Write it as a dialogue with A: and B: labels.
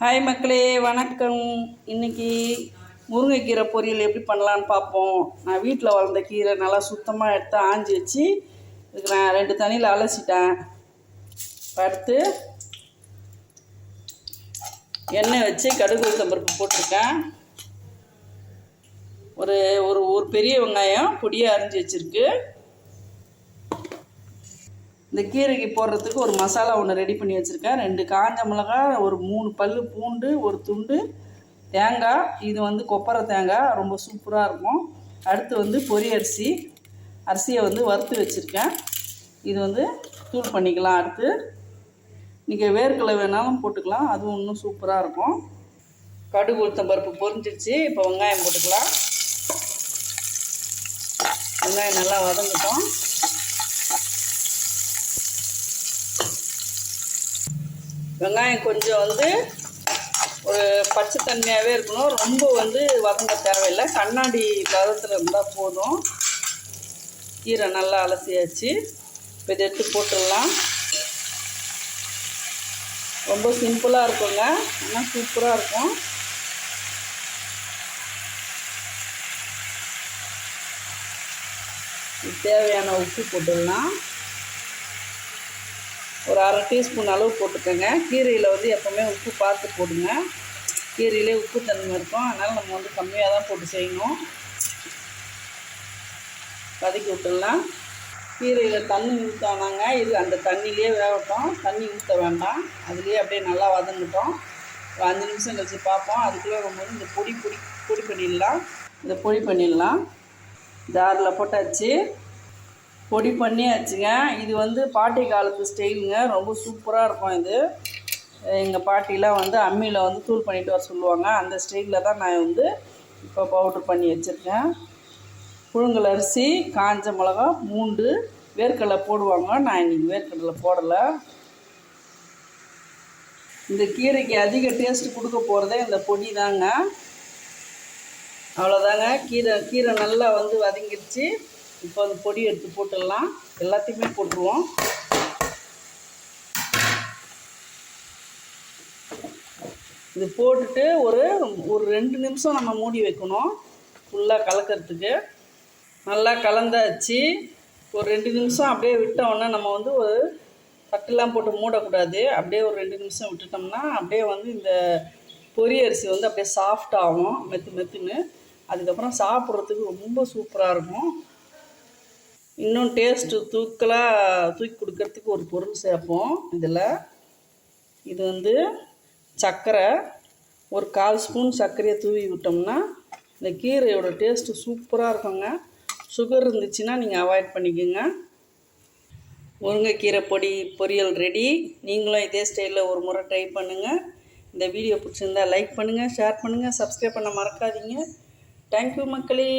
A: Hi மக்களே வணக்கம். இன்னைக்கு முருங்கைக்கீரை பொரியல் எப்படி பண்ணலான்னு பார்ப்போம். நான் வீட்டில் வளர்ந்த கீரை நல்லா சுத்தமாக எடுத்து ஆஞ்சி வச்சு இதுக்கு நான் ரெண்டு தண்ணியில் அலசிட்டேன். படுத்து அடுத்து எண்ணெய் வச்சு கடுகு உளுத்தம்பருப்பு போட்டிருக்கேன். ஒரு ஒரு ஒரு பெரிய வெங்காயம் பொடியாக அரிஞ்சு வச்சுருக்கு. இந்த கீரைக்கு போடுறதுக்கு ஒரு மசாலா ஒன்று ரெடி பண்ணி வச்சுருக்கேன். ரெண்டு காஞ்ச மிளகாய் ஒரு மூணு பல் பூண்டு ஒரு துண்டு தேங்காய் இது வந்து கொப்பரை தேங்காய் ரொம்ப சூப்பராக இருக்கும். அடுத்து வந்து பொரி அரிசி. அரிசியை வந்து வறுத்து வச்சுருக்கேன். இது வந்து தூள் பண்ணிக்கலாம் அடுத்து. நீங்கள் வேர்க்கடலை வேணாலும் போட்டுக்கலாம் அதுவும் இன்னும் சூப்பராக இருக்கும். கடுகு உளுத்தம் பருப்பு பொரிஞ்சிருச்சு இப்போ வெங்காயம் போட்டுக்கலாம். வெங்காயம் நல்லா வதங்கிட்டோம். வெங்காயம் கொஞ்சம் வந்து ஒரு பச்சை தன்மையாகவே இருக்கணும். ரொம்ப வந்து வதங்க தேவையில்லை. கண்ணாடி பதத்தில் இருந்தால் போதும். கீரை நல்லா அலசியாச்சு. இப்போ இதை எடுத்து போட்டுடலாம். ரொம்ப சிம்பிளாக இருக்குங்க. ஆனால் சூப்பராக இருக்கும். தேவையான உப்பு போட்டுடலாம். ஒரு அரை டீஸ்பூன் அளவு போட்டுக்கோங்க. கீரையில் வந்து எப்போவுமே உப்பு பார்த்து போடுங்க. கீரையிலே உப்பு தன்மை இருக்கும். அதனால் நம்ம வந்து கம்மியாக தான் போட்டு செய்யணும். வதக்கி விட்டுடலாம். கீரையில் தண்ணி ஊற்றானாங்க இது அந்த தண்ணியிலே வேகட்டும். தண்ணி ஊற்ற வேண்டாம். அதுலேயே அப்படியே நல்லா வதங்கிட்டோம். ஒரு அஞ்சு நிமிஷம் கழிச்சு பார்ப்போம். அதுக்குள்ளே வரும்போது இந்த பொடி பொடி பொடி பண்ணிடலாம். இந்த பொடி பண்ணிடலாம். ஜாரில் போட்டாச்சு. பொடி பண்ணியாச்சுங்க. இது வந்து பாட்டி காலத்து ஸ்டைலுங்க. ரொம்ப சூப்பராக இருக்கும் இது. எங்கள் பாட்டிலாம் வந்து அம்மியில் வந்து தூள் பண்ணிட்டு வர சொல்லுவாங்க. அந்த ஸ்டைலில் தான் நான் வந்து இப்போ பவுட்ரு பண்ணி வச்சுருக்கேன். புழுங்கல் அரிசி காஞ்ச மிளகா பூண்டு வேர்க்கடலை போடுவாங்க. நான் இன்றைக்கி வேர்க்கடலை போடலை. இந்த கீரைக்கு அதிக டேஸ்ட் கொடுக்க போகிறதே இந்த பொடி தாங்க. அவ்வளோதாங்க கீரை கீரை நல்லா வந்து வதங்கிடுச்சு. இப்போ அந்த பொடி எடுத்து போட்டுடலாம். எல்லாத்தையுமே போட்டுருவோம். இது போட்டுட்டு ஒரு ஒரு ரெண்டு நிமிஷம் நம்ம மூடி வைக்கணும். ஃபுல்லாக கலக்கிறதுக்கு. நல்லா கலந்தாச்சு. ஒரு ரெண்டு நிமிஷம் அப்படியே விட்டோன்னே நம்ம வந்து ஒரு தட்டெல்லாம் போட்டு மூடக்கூடாது. அப்படியே ஒரு ரெண்டு நிமிஷம் விட்டுட்டோம்னா அப்படியே வந்து இந்த பொரி அரிசி வந்து அப்படியே சாஃப்ட் ஆகும். மெத்து மெத்துன்னு. அதுக்கப்புறம் சாப்பிட்றதுக்கு ரொம்ப சூப்பராக இருக்கும். இன்னும் டேஸ்ட்டு தூக்கலாக தூக்கி கொடுக்கறதுக்கு ஒரு பொருள் சேர்ப்போம் இதில். இது வந்து சர்க்கரை ஒரு கால் ஸ்பூன் சர்க்கரையை தூவி விட்டோம்னா இந்த கீரையோட டேஸ்ட்டு சூப்பராக இருக்குங்க. சுகர் இருந்துச்சுன்னா நீங்கள் அவாய்ட் பண்ணிக்கோங்க. முருங்கைக்கீரை பொடி பொரியல் ரெடி நீங்களும் இதே ஸ்டைலில் ஒரு முறை ட்ரை பண்ணுங்கள் இந்த வீடியோ பிடிச்சிருந்தா லைக் பண்ணுங்கள் ஷேர் பண்ணுங்கள் சப்ஸ்கிரைப் பண்ண மறக்காதீங்க. தேங்க்யூ மக்களே.